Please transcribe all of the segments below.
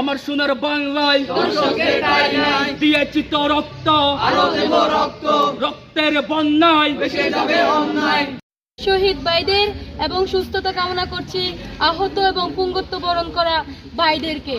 আমার সোনার বাংলায় দিয়েছি তো রক্ত। আরও দেব রক্ত। রক্তের বন্যায়। শহীদ ভাইদের এবং সুস্থতা কামনা করছি আহত এবং পুঙ্গত্ব বরণ করা ভাইদেরকে।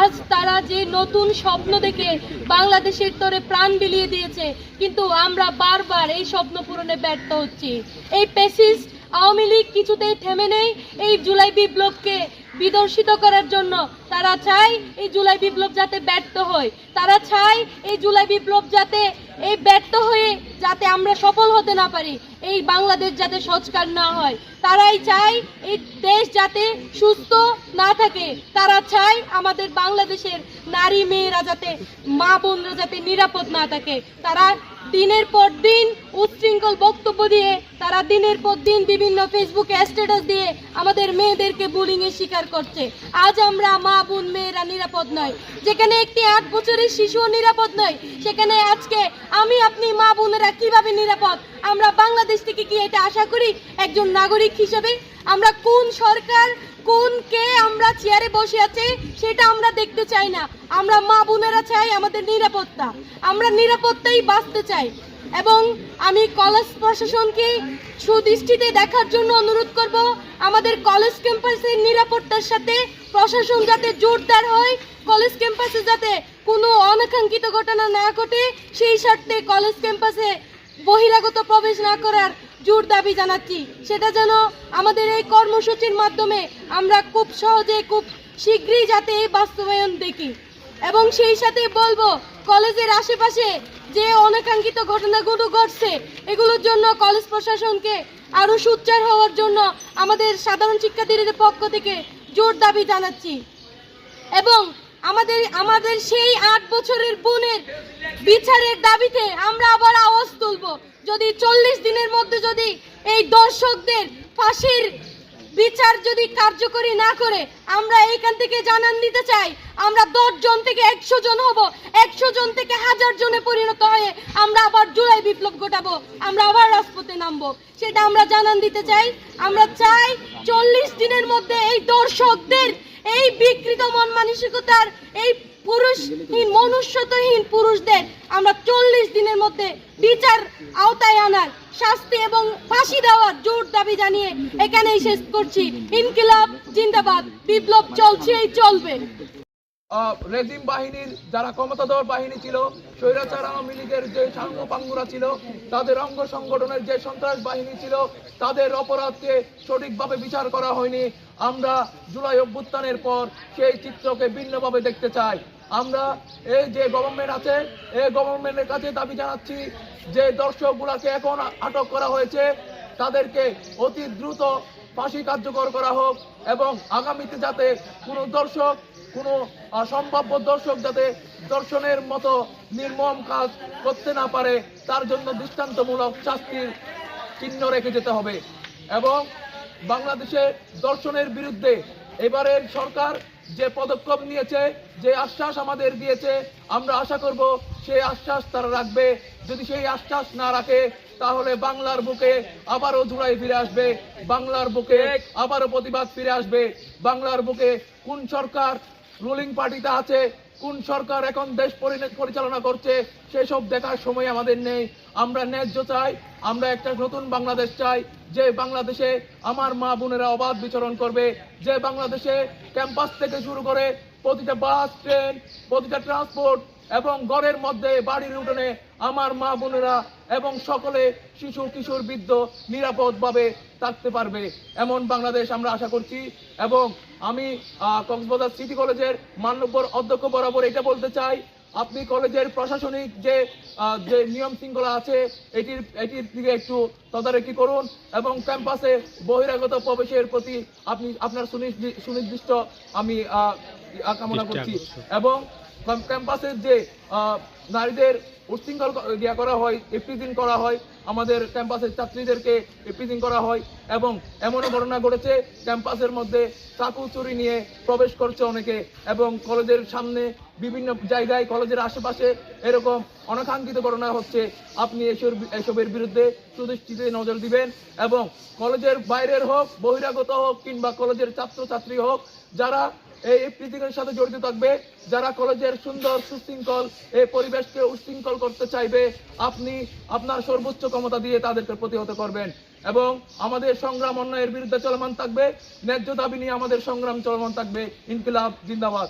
আজ তারা যে নতুন স্বপ্ন দেখে বাংলাদেশের তরে প্রাণ বিলিয়ে দিয়েছে কিন্তু আমরা বারবার এই স্বপ্ন পূরণে ব্যর্থ হচ্ছি। এই পেসিস্ট আওয়ামী লীগ কিছুতেই থেমে নেই। এই জুলাই বিপ্লবকে বিদর্শিত করার জন্য তারা চায় এই জুলাই বিপ্লব যাতে ব্যর্থ হয়। তারা চায় এই জুলাই বিপ্লব যাতে এই ব্যর্থ হয়ে যাতে আমরা সফল হতে না পারি, এই বাংলাদেশ যাতে সংস্কার না হয়। তারাই চায় এই দেশ যাতে সুস্থ না থাকে। তারা চায় আমাদের বাংলাদেশের নারী মেয়েরা যাতে, মা বোনরা যাতে নিরাপদ না থাকে। তারা দিনের পর দিন উচ্ছৃঙ্খল বক্তব্য দিয়ে, তারা দিনের পর দিন বিভিন্ন ফেসবুকে স্ট্যাটাস দিয়ে আমাদের মেয়েদেরকে বুলিং এর শিকার করছে। আজ আমরা মা বোন মেয়েরা নিরাপদ নয়। যেখানে একটি আট বছরের শিশুও নিরাপদ নয়, সেখানে আজকে আমি, আপনি, মা বোনেরা কীভাবে নিরাপদ? আমরা বাংলাদেশ থেকে কি এটা আশা করি? একজন নাগরিক হিসেবে আমরা কোন সরকার, কোন কে আমরা চেয়ারে বসে আছে, সেটা আমরা দেখতে চাই না। আমরা মা বোনেরা চাই আমাদের নিরাপত্তা। আমরা নিরাপত্তাই বাঁচতে চাই। এবং আমি কলেজ প্রশাসনকে সুদৃষ্টিতে দেখার জন্য অনুরোধ করব, আমাদের কলেজ ক্যাম্পাসের নিরাপত্তার সাথে প্রশাসন যাতে জোরদার হয়, কলেজ ক্যাম্পাসে যাতে কোনো অনাকাঙ্ক্ষিত ঘটনা না ঘটে, সেই স্বার্থে কলেজ ক্যাম্পাসে বহিরাগত প্রবেশ না করার জোর দাবি জানাচ্ছি। সেটা যেন আমাদের এই কর্মসূচির মাধ্যমে আমরা খুব সহজে, খুব শীঘ্রই যাতে বাস্তবায়ন দেখি। এবং সেই সাথে বলব কলেজের আশেপাশে যে অনাকাঙ্ক্ষিত ঘটনাগুলো ঘটছে, এগুলোর জন্য কলেজ প্রশাসনকে আরও সোচ্চার হওয়ার জন্য আমাদের সাধারণ শিক্ষার্থীদের পক্ষ থেকে জোর দাবি জানাচ্ছি। এবং আমাদের আমাদের সেই আট বছরের বোনের বিচারের দাবিতে আমরা আবার আওয়াজ তুলব। যদি চল্লিশ দিনের মধ্যে যদি এই দর্শকদের ফাঁসির বিচার যদি কার্যকরী না করে, আমরা এইখান থেকে জানান দিতে চাই, আমরা দশ জন থেকে একশো জন হব, একশো জন থেকে হাজার জনে পরিণত হয়ে আমরা আবার জুলাই বিপ্লব ঘটাবো, আমরা আবার রাজপথে নামবো। সেটা আমরা জানান দিতে চাই। আমরা চাই চল্লিশ দিনের মধ্যে এই দর্শকদের, এই বিকৃত মন মানসিকতার, এই পুরুষহীন, মনুষ্যত্বহীন পুরুষদের আমরা চল্লিশ দিনের মধ্যে বিচার আওতায় আনার শাস্তি এবং ফাঁসি দেওয়ার জোর দাবি জানিয়ে এখানেই শেষ করছি। ইনকিলাব, জিন্দাবাদ, বিপ্লব চলছেই চলবে। রেজিম বাহিনীর যারা ক্ষমতাধর বাহিনী ছিল, স্বৈরাচার আওয়ামী লীগের যে সাঙ্গ পাঙ্গুরা ছিল, তাদের অঙ্গ সংগঠনের যে সন্ত্রাস বাহিনী ছিল, তাদের অপরাধকে সঠিকভাবে বিচার করা হয়নি। আমরা জুলাই অভ্যুত্থানের পর সেই চিত্রকে ভিন্নভাবে দেখতে চাই। আমরা এই যে গভর্নমেন্ট আছে, এই গভর্নমেন্টের কাছে দাবি জানাচ্ছি যে দর্শকগুলাকে এখন আটক করা হয়েছে। তাদেরকে অতি দ্রুত ফাঁসি কার্যকর করা হোক এবং আগামীতে যাতে কোনো দর্শক, কোনো সম্ভাব্য দর্শক যাতে দর্শনের মতো নির্মম কাজ করতে না পারে, তার জন্য দৃষ্টান্তমূলক শাস্তির চিহ্ন রেখে যেতে হবে। এবং বাংলাদেশে দর্শনের বিরুদ্ধে এবারের সরকার যে পদক্ষেপ নিয়েছে, যে আশ্বাস আমাদের দিয়েছে, আমরা আশা করব সেই আশ্বাস তারা রাখবে। যদি সেই আশ্বাস না রাখে, তাহলে বাংলার বুকে আবারও ধুলাই ফিরে আসবে। বাংলার বুকে আবারও প্রতিবাদ ফিরে আসবে। বাংলার বুকে কোন সরকার রুলিং পার্টিতে আছে কোন সরকার এখন দেশ পরি- পরিচালনা করছে, সেসব দেখার সময় আমাদের নেই। আমরা ন্যায্য চাই, আমরা একটা নতুন বাংলাদেশ চাই। যে বাংলাদেশে আমার মা বোনেরা অবাধ বিচরণ করবে, যে বাংলাদেশে ক্যাম্পাস থেকে শুরু করে প্রতিটা বাস, ট্রেন, প্রতিটা ট্রান্সপোর্ট এবং ঘরের মধ্যে বাড়ির উঠোনে আমার মা বোনেরা এবং সকলে শিশু কিশোর বৃদ্ধ নিরাপদভাবে থাকতে পারবে। এমন বাংলাদেশ আমরা আশা করছি এবং আমি কক্সবাজার সিটি কলেজের মানব্বর অধ্যক্ষ বরাবর এটা বলতে চাই আপনি কলেজের প্রশাসনিক যে যে নিয়ম শৃঙ্খলা আছে এটির এটির দিকে একটু তদারকি করুন এবং ক্যাম্পাসে বহিরাগত প্রবেশের প্রতি আপনি আপনার সুনির্দি- সুনির্দিষ্ট আমি আহ, কামনা করছি এবং ক্যাম্পাসের যে নারীদের উচ্ছৃঙ্খল ক- ইয়া করা হয় ইফটিজিং করা হয়, আমাদের ক্যাম্পাসের ছাত্রীদেরকে ইফটিজিং করা হয় এবং এমনও ঘটনা ঘটেছে, ক্যাম্পাসের মধ্যে চাকু চুরি নিয়ে প্রবেশ করছে অনেকে এবং কলেজের সামনে বিভিন্ন জায়গায়, কলেজের আশেপাশে এরকম অনাকাঙ্ক্ষিত ঘটনা হচ্ছে। আপনি এসব, এসবের বিরুদ্ধে সুদৃষ্টিতে নজর দিবেন এবং কলেজের বাইরের হোক, বহিরাগত হোক কিংবা কলেজের ছাত্রছাত্রী হোক, যারা এই পৃথিবীর সাথে জড়িত থাকবে। যারা কলেজের সুন্দর, সুশৃঙ্খল, এই পরিবেশকে উশৃঙ্খল করতে চাইবে, আপনি আপনার সর্বোচ্চ ক্ষমতা দিয়ে তাদেরকে প্রতিহত করবেন। এবং আমাদের সংগ্রাম অন্যায়ের বিরুদ্ধে চলমান থাকবে। ন্যায্য দাবি নিয়ে আমাদের সংগ্রাম চলমান থাকবে। ইনকিলাব, জিন্দাবাদ।